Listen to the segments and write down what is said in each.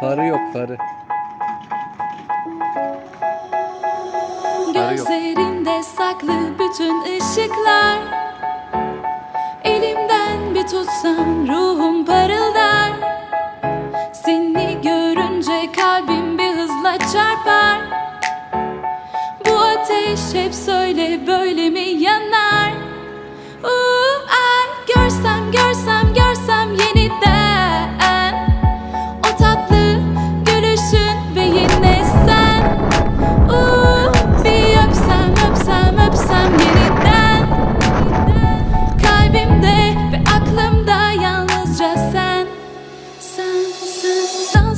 Farı yok farı. Arıyor. Gözlerinde saklı bütün ışıklar Elimden bir tutsan ruhum parıldar Seni görünce kalbim bir hızla çarpar Bu ateş hep söyle böyle mi yanar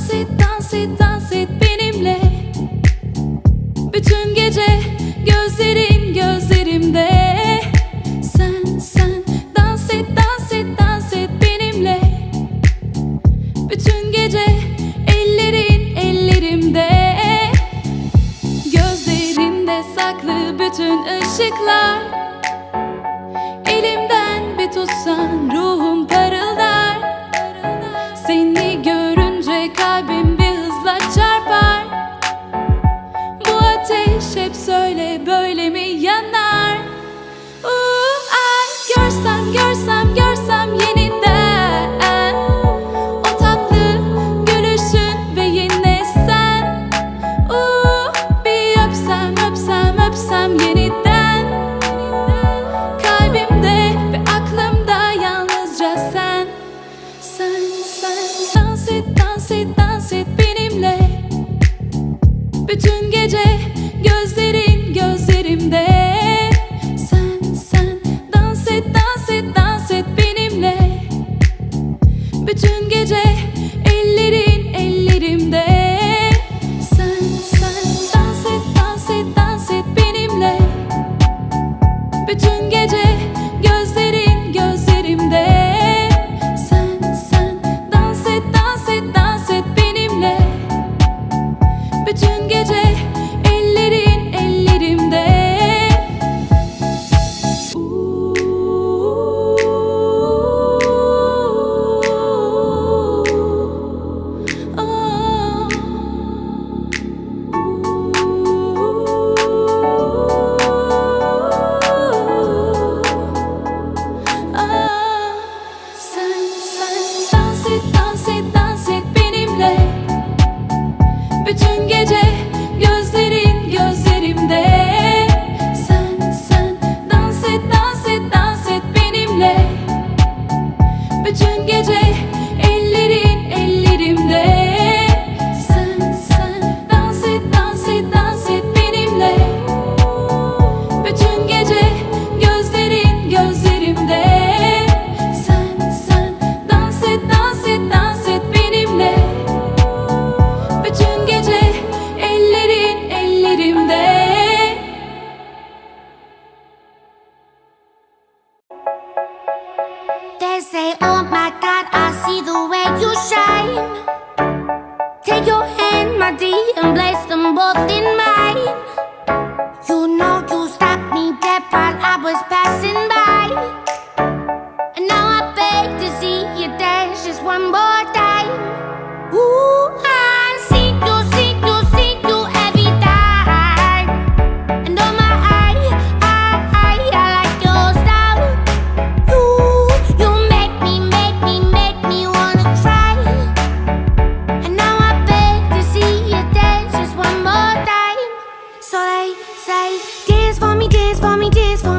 dans et dans et dans et benimle. Bütün gece gözlerin gözlerimde. Sen sen dans et dans et dans et benimle. Bütün gece ellerin ellerimde. Gözlerinde saklı bütün ışıklar Bütün gece gözlerin gözlerimde. Sen sen dans et dans et dans et benimle. Bütün gece They say, Oh my God, I see the way you shine. Take your hand, my dear, and place them both in mine. You know you stopped me dead while I was passing by. And now I beg to see you dance just one more say, dance for me, dance for me, dance for me.